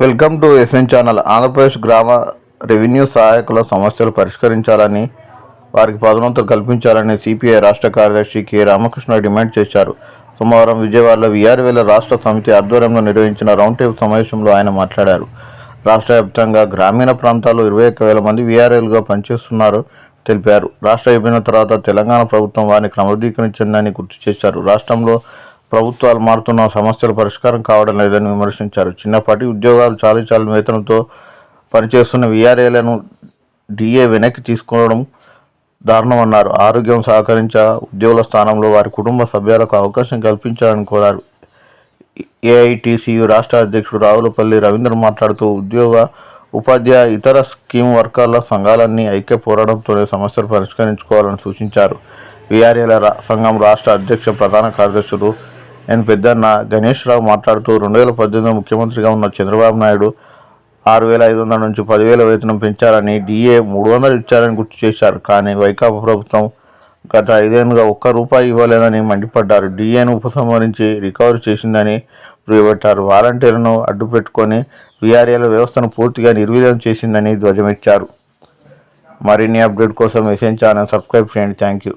Welcome to SN channel. Andhra Pradesh గ్రామ revenue సహాయకుల సమస్యలు పరిష్కరించాలని వారికి పదోన్నతులు కల్పించాలని సిపిఐ రాష్ట్ర కార్యదర్శి కె. రామకృష్ణ డిమాండ్ చేశారు. సోమవారం విజయవాడలో విఆర్వేల రాష్ట్ర సమితి ఆధ్వర్యంలో నిర్వహించిన రౌండ్ టేబుల్ సమావేశంలో ఆయన మాట్లాడారు. రాష్ట్ర వ్యాప్తంగా గ్రామీణ ప్రాంతాల్లో ఇరవై ఒక్క వేల మంది వీఆర్ఏలుగా పనిచేస్తున్నారు తెలిపారు. రాష్ట్ర విభజన తర్వాత తెలంగాణ ప్రభుత్వం వారిని క్రమబద్ధీకరించిందని గుర్తు చేశారు. రాష్ట్రంలో ప్రభుత్వాలు మారుతున్న సమస్యలు పరిష్కారం కావడం లేదని విమర్శించారు. చిన్నపాటి ఉద్యోగాలు చాలీ చాలు వేతనంతో పనిచేస్తున్న వీఆర్ఏలను డిఏ వెనక్కి తీసుకోవడం దారుణమన్నారు. ఆరోగ్యం సహకరించ ఉద్యోగుల స్థానంలో వారి కుటుంబ సభ్యులకు అవకాశం కల్పించాలని కోరారు. ఏఐటిసియు రాష్ట్ర అధ్యక్షుడు రావులపల్లి రవీంద్ర మాట్లాడుతూ ఉద్యోగ ఉపాధ్యాయ ఇతర స్కీమ్ వర్కర్ల సంఘాలన్నీ ఐక్య పోరాటంతోనే సమస్యలు పరిష్కరించుకోవాలని సూచించారు. విఆర్ఏల సంఘం రాష్ట్ర అధ్యక్ష ప్రధాన కార్యదర్శులు ఎన్ పెద్దన్న గణేష్ రావు మాట్లాడుతూ రెండు వేల పద్దెనిమిది ముఖ్యమంత్రిగా ఉన్న చంద్రబాబు నాయుడు ఆరు వేల ఐదు వందల నుంచి పదివేల వేతనం పెంచారని డిఏ మూడు వందలు ఇచ్చారని గుర్తు చేశారు. కానీ వైకాపా ప్రభుత్వం గత ఐదేళ్ళుగా ఒక్క రూపాయి ఇవ్వలేదని మండిపడ్డారు. డిఏను ఉపసంహరించి రికవరీ చేసిందని దుయ్యబట్టారు వాలంటీర్లను అడ్డుపెట్టుకొని వీఆర్ఏల వ్యవస్థను పూర్తిగా నిర్వీర్యం చేసిందని ధ్వజమిచ్చారు మరిన్ని అప్డేట్ కోసం ఎసెన్ ఛానల్ సబ్స్క్రైబ్ చేయండి. Thank you.